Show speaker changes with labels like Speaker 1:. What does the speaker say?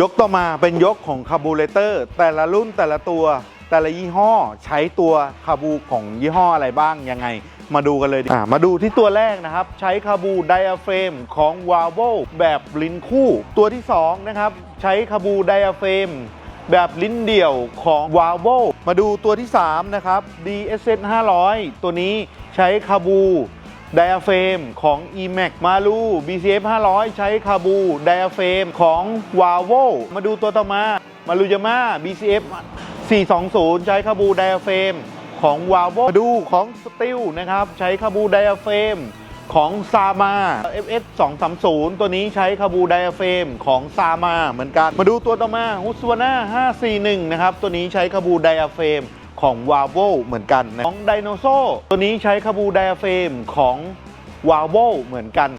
Speaker 1: ยกต่อมาเป็นยกของคาบูเรเตอร์แต่ละรุ่นแต่ละตัวแต่ละยี่ห้อใช้ตัวคาบูของยี่ห้ออะไรบ้างยังไง มาดูกันเลยดีมาดูที่ตัวแรกนะครับ ใช้คาบูไดอะเฟรมของ w a v o แบบลิ้นคู่ ตัวที่สองนะครับใช้คาบูไดอะเฟรมแบบลิ้นเดี่ยวของ w a v o มาดูตัวที่3นะครับ DSS 500 ตัวนี้ใช้คาบู ไดอะเฟรมของ eMac มาลู BCF 500 ใช้คาบูไดอะเฟรมของ w a v o มาดูตัวต่อมามาลูยาม่า BCF 420 ใช้คาบูไดอะเฟรมของ w a v o มาดูของ Steel นะครับ ใช้คาบูไดอะเฟรมของซามา FS 230 ตัวนี้ใช้คาบูไดอะเฟรมของซามาเหมือนกัน มาดูตัวต่อมาฮุสวาน่า541 นะครับ ตัวนี้ใช้คาบูไดอะเฟรม ของ w a v o เหมือนกันนะของไดโนโซตัวนี้ใช้คาบูไดอะเฟรมของ w a v o เหมือนกัน